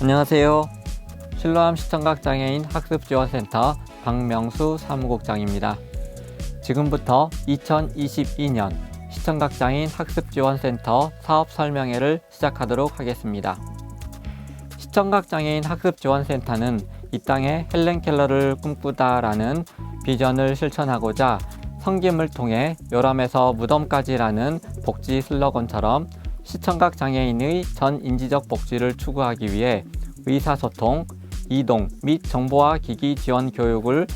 안녕하세요. 실로암 시청각 장애인 학습 지원센터 박명수 사무국장입니다. 지금부터 2022년 시청각 장애인 학습 지원센터 사업 설명회를 시작하도록 하겠습니다. 시청각 장애인 학습 지원센터는 이 땅에 헬렌 켈러를 꿈꾸다라는 비전을 실천하고자 성김을 통해 요람에서 무덤까지라는 복지 슬로건처럼 시청각 장애인의 전 인지적 복지를 추구하기 위해 의사소통, 이동 및 정보화 기기 지원 교육을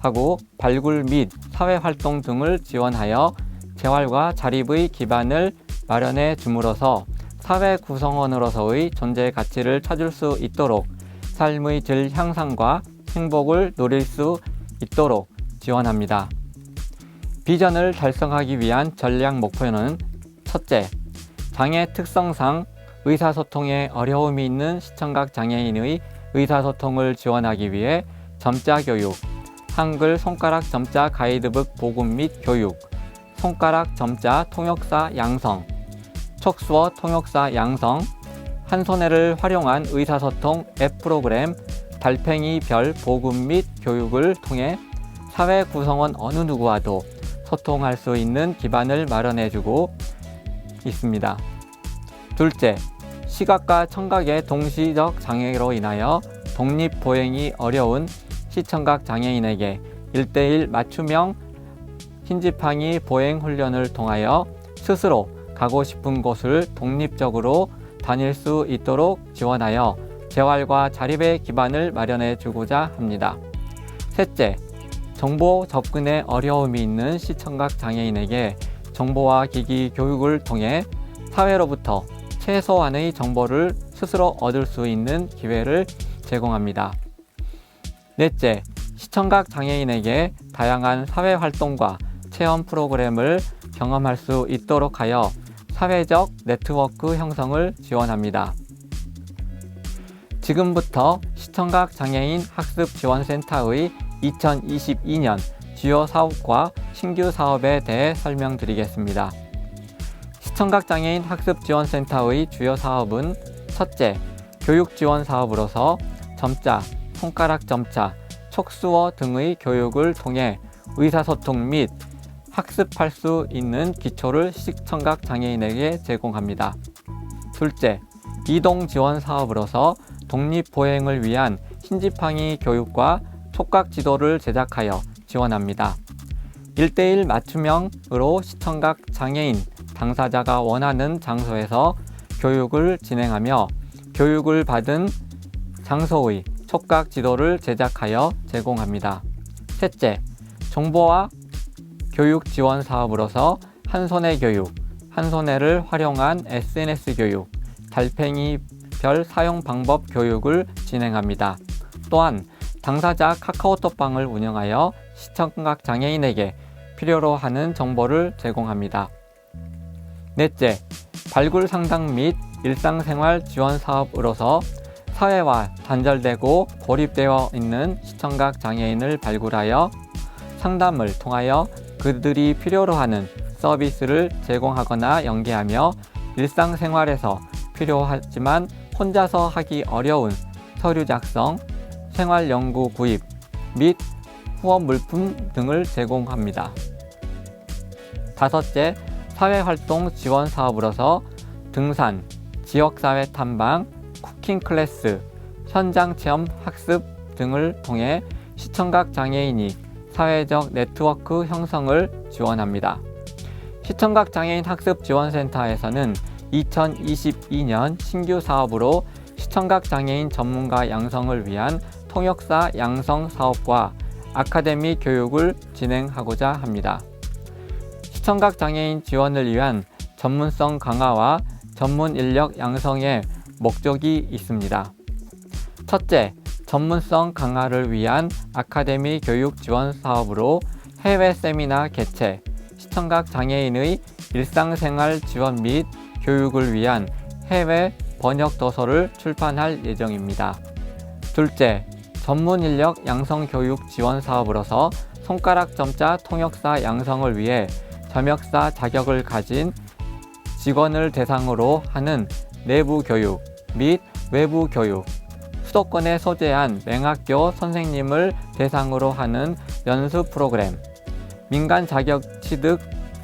하고 발굴 및 사회활동 등을 지원하여 재활과 자립의 기반을 마련해 줌으로써 사회 구성원으로서의 존재 가치를 찾을 수 있도록 삶의 질 향상과 행복을 누릴 수 있도록 지원합니다. 비전을 달성하기 위한 전략 목표는 첫째, 장애 특성상 의사소통에 어려움이 있는 시청각 장애인의 의사소통을 지원하기 위해 점자 교육, 한글 손가락 점자 가이드북 보급 및 교육, 손가락 점자 통역사 양성, 촉수어 통역사 양성, 한 손해를 활용한 의사소통 앱 프로그램 달팽이 별 보급 및 교육을 통해 사회 구성원 어느 누구와도 소통할 수 있는 기반을 마련해주고 있습니다. 둘째, 시각과 청각의 동시적 장애로 인하여 독립 보행이 어려운 시청각 장애인에게 1대1 맞춤형 흰지팡이 보행 훈련을 통하여 스스로 가고 싶은 곳을 독립적으로 다닐 수 있도록 지원하여 재활과 자립의 기반을 마련해 주고자 합니다. 셋째, 정보 접근에 어려움이 있는 시청각 장애인에게 정보와 기기 교육을 통해 사회로부터 최소한의 정보를 스스로 얻을 수 있는 기회를 제공합니다. 넷째, 시청각 장애인에게 다양한 사회 활동과 체험 프로그램을 경험할 수 있도록 하여 사회적 네트워크 형성을 지원합니다. 지금부터 시청각 장애인 학습 지원센터의 2022년 주요 사업과 신규 사업에 대해 설명드리겠습니다. 시청각 장애인 학습 지원센터의 주요 사업은 첫째, 교육 지원 사업으로서 점자, 손가락 점자, 촉수어 등의 교육을 통해 의사소통 및 학습할 수 있는 기초를 시청각 장애인에게 제공합니다. 둘째, 이동 지원 사업으로서 독립 보행을 위한 흰지팡이 교육과 촉각 지도를 제작하여 지원합니다. 1대1 맞춤형으로 시청각 장애인 당사자가 원하는 장소에서 교육을 진행하며 교육을 받은 장소의 촉각 지도를 제작하여 제공합니다. 셋째, 정보와 교육 지원 사업으로서 한손에 교육, 한손에를 활용한 SNS 교육, 달팽이 별 사용 방법 교육을 진행합니다. 또한 당사자 카카오톡방을 운영하여 시청각 장애인에게 필요로 하는 정보를 제공합니다. 넷째, 발굴 상담 및 일상생활 지원 사업으로서 사회와 단절되고 고립되어 있는 시청각 장애인을 발굴하여 상담을 통하여 그들이 필요로 하는 서비스를 제공하거나 연계하며 일상생활에서 필요하지만 혼자서 하기 어려운 서류 작성, 생활 연구 구입 및 후원 물품 등을 제공합니다. 다섯째, 사회활동 지원 사업으로서 등산, 지역사회 탐방, 쿠킹 클래스, 현장 체험 학습 등을 통해 시청각 장애인이 사회적 네트워크 형성을 지원합니다. 시청각 장애인 학습 지원센터에서는 2022년 신규 사업으로 시청각 장애인 전문가 양성을 위한 통역사 양성 사업과 아카데미 교육을 진행하고자 합니다. 시청각 장애인 지원을 위한 전문성 강화와 전문 인력 양성의 목적이 있습니다. 첫째, 전문성 강화를 위한 아카데미 교육 지원 사업으로 해외 세미나 개최, 시청각 장애인의 일상생활 지원 및 교육을 위한 해외 번역 도서를 출판할 예정입니다. 둘째, 전문 인력 양성 교육 지원 사업으로서 손가락 점자 통역사 양성을 위해 점역사 자격을 가진 직원을 대상으로 하는 내부 교육 및 외부 교육, 수도권에 소재한 맹학교 선생님을 대상으로 하는 연수 프로그램, 민간 자격 취득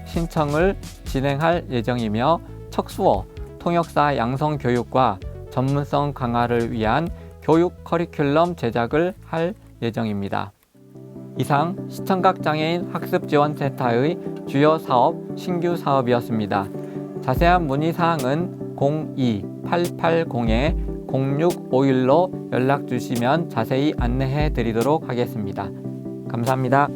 신청을 진행할 예정이며 척수어, 통역사 양성 교육과 전문성 강화를 위한 교육 커리큘럼 제작을 할 예정입니다. 이상 시청각 장애인 학습 지원 센터의 주요 사업 신규 사업이었습니다. 자세한 문의 사항은 02-880-0651로 연락 주시면 자세히 안내해 드리도록 하겠습니다. 감사합니다.